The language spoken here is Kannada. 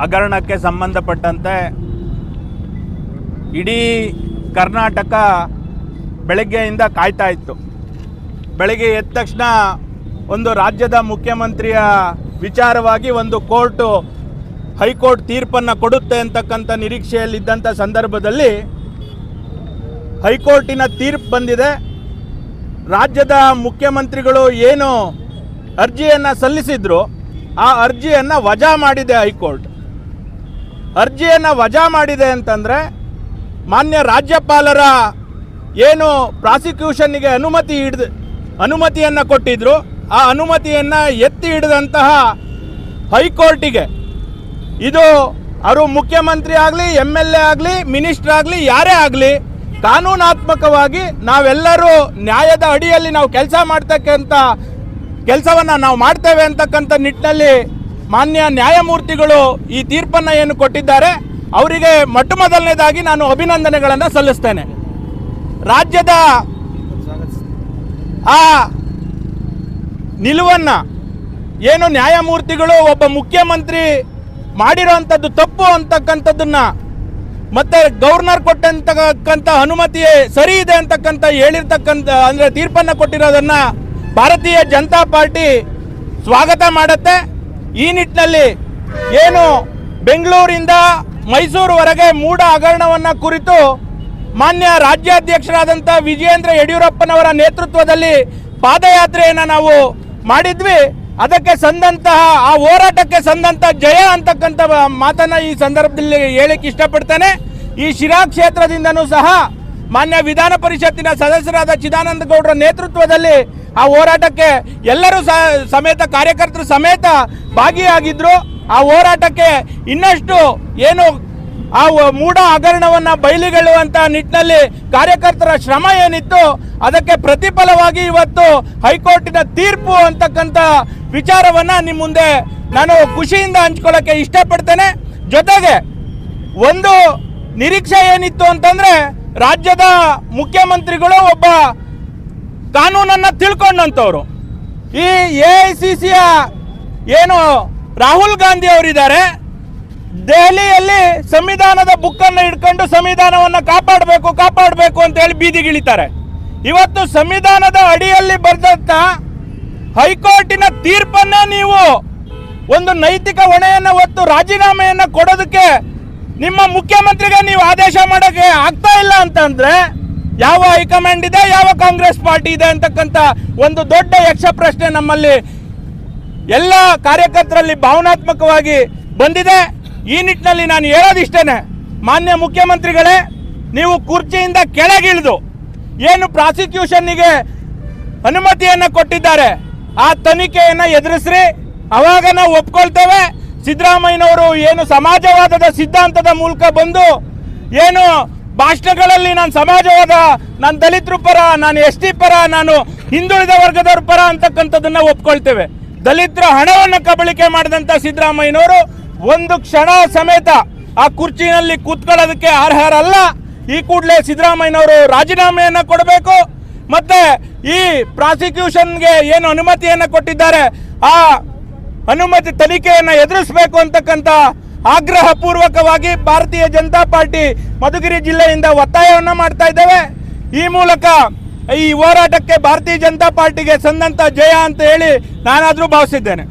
ಹಗರಣಕ್ಕೆ ಸಂಬಂಧಪಟ್ಟಂತೆ ಇಡೀ ಕರ್ನಾಟಕ ಬೆಳಗ್ಗೆಯಿಂದ ಕಾಯ್ತಾ ಇತ್ತು. ಬೆಳಗ್ಗೆ ಎದ್ದ ತಕ್ಷಣ ಒಂದು ರಾಜ್ಯದ ಮುಖ್ಯಮಂತ್ರಿಯ ವಿಚಾರವಾಗಿ ಒಂದು ಕೋರ್ಟು, ಹೈಕೋರ್ಟ್ ತೀರ್ಪನ್ನು ಕೊಡುತ್ತೆ ಅಂತಕ್ಕಂಥ ನಿರೀಕ್ಷೆಯಲ್ಲಿದ್ದಂಥ ಸಂದರ್ಭದಲ್ಲಿ ಹೈಕೋರ್ಟಿನ ತೀರ್ಪು ಬಂದಿದೆ. ರಾಜ್ಯದ ಮುಖ್ಯಮಂತ್ರಿಗಳು ಏನು ಅರ್ಜಿಯನ್ನು ಸಲ್ಲಿಸಿದ್ರು ಆ ಅರ್ಜಿಯನ್ನು ವಜಾ ಮಾಡಿದೆ ಹೈಕೋರ್ಟ್. ಅರ್ಜಿಯನ್ನು ವಜಾ ಮಾಡಿದೆ ಅಂತಂದರೆ ಮಾನ್ಯ ರಾಜ್ಯಪಾಲರ ಏನು ಪ್ರಾಸಿಕ್ಯೂಷನ್ನಿಗೆ ಅನುಮತಿ ಹಿಡಿದು ಅನುಮತಿಯನ್ನು ಕೊಟ್ಟಿದ್ರು. ಆ ಅನುಮತಿಯನ್ನು ಎತ್ತಿ ಹಿಡಿದಂತಹ ಹೈಕೋರ್ಟಿಗೆ ಇದು ಅವರು ಮುಖ್ಯಮಂತ್ರಿ ಆಗಲಿ ಎಂ ಎಲ್ ಎ ಆಗಲಿ, ಮಿನಿಸ್ಟರ್ ಆಗಲಿ, ಯಾರೇ ಆಗಲಿ, ಕಾನೂನಾತ್ಮಕವಾಗಿ ನಾವೆಲ್ಲರೂ ನ್ಯಾಯದ ಅಡಿಯಲ್ಲಿ ನಾವು ಕೆಲಸ ಮಾಡ್ತಕ್ಕಂಥ ಕೆಲಸವನ್ನು ನಾವು ಮಾಡ್ತೇವೆ ಅಂತಕ್ಕಂಥ ನಿಟ್ಟಿನಲ್ಲಿ ಮಾನ್ಯ ನ್ಯಾಯಮೂರ್ತಿಗಳು ಈ ತೀರ್ಪನ್ನು ಏನು ಕೊಟ್ಟಿದ್ದಾರೆ, ಅವರಿಗೆ ಮೊಟ್ಟ ಮೊದಲನೇದಾಗಿ ನಾನು ಅಭಿನಂದನೆಗಳನ್ನು ಸಲ್ಲಿಸ್ತೇನೆ. ರಾಜ್ಯದ ಆ ನಿಲುವನ್ನು ಏನು ನ್ಯಾಯಮೂರ್ತಿಗಳು, ಒಬ್ಬ ಮುಖ್ಯಮಂತ್ರಿ ಮಾಡಿರೋಂಥದ್ದು ತಪ್ಪು ಅಂತಕ್ಕಂಥದ್ದನ್ನ ಮತ್ತೆ ಗವರ್ನರ್ ಕೊಟ್ಟಂತಕ್ಕಂಥ ಅನುಮತಿ ಸರಿ ಇದೆ ಅಂತಕ್ಕಂಥ ಹೇಳಿರ್ತಕ್ಕಂಥ, ಅಂದರೆ ತೀರ್ಪನ್ನು ಕೊಟ್ಟಿರೋದನ್ನ ಭಾರತೀಯ ಜನತಾ ಪಾರ್ಟಿ ಸ್ವಾಗತ ಮಾಡುತ್ತೆ. ಈ ನಿಟ್ಟಿನಲ್ಲಿ ಏನು ಬೆಂಗಳೂರಿಂದ ಮೈಸೂರುವರೆಗೆ ಮೂಢ ಹಗರಣವನ್ನು ಕುರಿತು ಮಾನ್ಯ ರಾಜ್ಯಾಧ್ಯಕ್ಷರಾದಂಥ ವಿಜಯೇಂದ್ರ ಯಡಿಯೂರಪ್ಪನವರ ನೇತೃತ್ವದಲ್ಲಿ ಪಾದಯಾತ್ರೆಯನ್ನು ನಾವು ಮಾಡಿದ್ವಿ. ಅದಕ್ಕೆ ಸಂದಂತಹ, ಆ ಹೋರಾಟಕ್ಕೆ ಸಂದಂತ ಜಯ ಅಂತಕ್ಕಂಥ ಮಾತನ್ನ ಈ ಸಂದರ್ಭದಲ್ಲಿ ಹೇಳಕ್ಕೆ ಇಷ್ಟಪಡ್ತೇನೆ. ಈ ಶಿರಾ ಕ್ಷೇತ್ರದಿಂದನೂ ಸಹ ಮಾನ್ಯ ವಿಧಾನ ಪರಿಷತ್ತಿನ ಸದಸ್ಯರಾದ ಚಿದಾನಂದ ಗೌಡರ ನೇತೃತ್ವದಲ್ಲಿ ಆ ಹೋರಾಟಕ್ಕೆ ಎಲ್ಲರೂ ಸಮೇತ ಕಾರ್ಯಕರ್ತರು ಸಮೇತ ಭಾಗಿಯಾಗಿದ್ರು. ಆ ಹೋರಾಟಕ್ಕೆ ಇನ್ನಷ್ಟು ಏನು ಆ ಮೂಢ ಹಗರಣವನ್ನು ಬಯಲಿಗೆಳುವಂತ ನಿಟ್ಟಿನಲ್ಲಿ ಕಾರ್ಯಕರ್ತರ ಶ್ರಮ ಏನಿತ್ತು, ಅದಕ್ಕೆ ಪ್ರತಿಫಲವಾಗಿ ಇವತ್ತು ಹೈಕೋರ್ಟಿನ ತೀರ್ಪು ಅಂತಕ್ಕಂಥ ವಿಚಾರವನ್ನ ನಿಮ್ಮ ಮುಂದೆ ನಾನು ಖುಷಿಯಿಂದ ಹಂಚ್ಕೊಳ್ಳೋಕ್ಕೆ ಇಷ್ಟಪಡ್ತೇನೆ. ಜೊತೆಗೆ ಒಂದು ನಿರೀಕ್ಷೆ ಏನಿತ್ತು ಅಂತಂದ್ರೆ ರಾಜ್ಯದ ಮುಖ್ಯಮಂತ್ರಿಗಳು ಒಬ್ಬ ಕಾನೂನನ್ನ ತಿಳ್ಕೊಂಡಂತವ್ರು. ಈ ಎ ಐ ಸಿ ಸಿಯ ಏನು ರಾಹುಲ್ ಗಾಂಧಿ ಅವರಿದ್ದಾರೆ, ದೆಹಲಿಯಲ್ಲಿ ಸಂವಿಧಾನದ ಬುಕ್ಕನ್ನು ಇಟ್ಕೊಂಡು ಸಂವಿಧಾನವನ್ನು ಕಾಪಾಡಬೇಕು ಕಾಪಾಡಬೇಕು ಅಂತ ಹೇಳಿ ಬೀದಿಗಿಳಿತಾರೆ ಇವತ್ತು ಸಂವಿಧಾನದ ಅಡಿಯಲ್ಲಿ ಬರೆದಂತ ಹೈಕೋರ್ಟಿನ ತೀರ್ಪನ್ನೇ ನೀವು ಒಂದು ನೈತಿಕ ಹೊಣೆಯನ್ನು ಹೊತ್ತು ರಾಜೀನಾಮೆಯನ್ನು ಕೊಡೋದಕ್ಕೆ ನಿಮ್ಮ ಮುಖ್ಯಮಂತ್ರಿಗೆ ನೀವು ಆದೇಶ ಮಾಡೋಕ್ಕೆ ಆಗ್ತಾ ಇಲ್ಲ ಅಂತಂದ್ರೆ ಯಾವ ಹೈಕಮಾಂಡ್ ಇದೆ, ಯಾವ ಕಾಂಗ್ರೆಸ್ ಪಾರ್ಟಿ ಇದೆ ಅಂತಕ್ಕಂಥ ಒಂದು ದೊಡ್ಡ ಯಕ್ಷ ಪ್ರಶ್ನೆ ನಮ್ಮಲ್ಲಿ ಎಲ್ಲ ಕಾರ್ಯಕರ್ತರಲ್ಲಿ ಭಾವನಾತ್ಮಕವಾಗಿ ಬಂದಿದೆ. ಈ ನಿಟ್ಟಿನಲ್ಲಿ ನಾನು ಹೇಳೋದಿಷ್ಟೇನೆ, ಮಾನ್ಯ ಮುಖ್ಯಮಂತ್ರಿಗಳೇ, ನೀವು ಕುರ್ಚಿಯಿಂದ ಕೆಳಗಿಳಿದು ಏನು ಪ್ರಾಸಿಕ್ಯೂಷನ್ನಿಗೆ ಅನುಮತಿಯನ್ನು ಕೊಟ್ಟಿದ್ದಾರೆ, ಆ ತನಿಖೆಯನ್ನು ಎದುರಿಸ್ರಿ. ಅವಾಗ ನಾವು ಒಪ್ಕೊಳ್ತೇವೆ. ಸಿದ್ದರಾಮಯ್ಯನವರು ಏನು ಸಮಾಜವಾದದ ಸಿದ್ಧಾಂತದ ಮೂಲಕ ಬಂದು ಏನು ಭಾಷಣಗಳಲ್ಲಿ ನಾನು ಸಮಾಜವಾದ, ನಾನು ದಲಿತರ ಪರ, ನಾನು ಎಸ್ ಟಿ ಪರ, ನಾನು ಹಿಂದುಳಿದ ವರ್ಗದವ್ರ ಪರ ಅಂತಕ್ಕಂಥದ್ದನ್ನ ಒಪ್ಕೊಳ್ತೇವೆ. ದಲಿತರ ಹಣವನ್ನು ಕಬಳಿಕೆ ಮಾಡಿದಂಥ ಸಿದ್ದರಾಮಯ್ಯನವರು ಒಂದು ಕ್ಷಣ ಸಮೇತ ಆ ಕುರ್ಚಿನಲ್ಲಿ ಕೂತ್ಕೊಳ್ಳೋದಕ್ಕೆ ಅರ್ಹರಲ್ಲ. ಈ ಕೂಡಲೇ ಸಿದ್ದರಾಮಯ್ಯನವರು ರಾಜೀನಾಮೆಯನ್ನು ಕೊಡಬೇಕು. ಮತ್ತೆ ಈ ಪ್ರಾಸಿಕ್ಯೂಷನ್ಗೆ ಏನು ಅನುಮತಿಯನ್ನು ಕೊಟ್ಟಿದ್ದಾರೆ, ಆ ಅನುಮತಿ ತನಿಖೆಯನ್ನು ಎದುರಿಸಬೇಕು ಅಂತಕ್ಕಂಥ ಆಗ್ರಹ ಪೂರ್ವಕವಾಗಿ ಭಾರತೀಯ ಜನತಾ ಪಾರ್ಟಿ ಮಧುಗಿರಿ ಜಿಲ್ಲೆಯಿಂದ ಒತ್ತಾಯವನ್ನು ಮಾಡ್ತಾ ಇದ್ದೇವೆ. ಈ ಮೂಲಕ ಈ ಹೋರಾಟಕ್ಕೆ ಭಾರತೀಯ ಜನತಾ ಪಾರ್ಟಿಗೆ ಸಂದಂತ ಜಯ ಅಂತ ಹೇಳಿ ನಾನಾದರೂ ಭಾವಿಸಿದ್ದೇನೆ.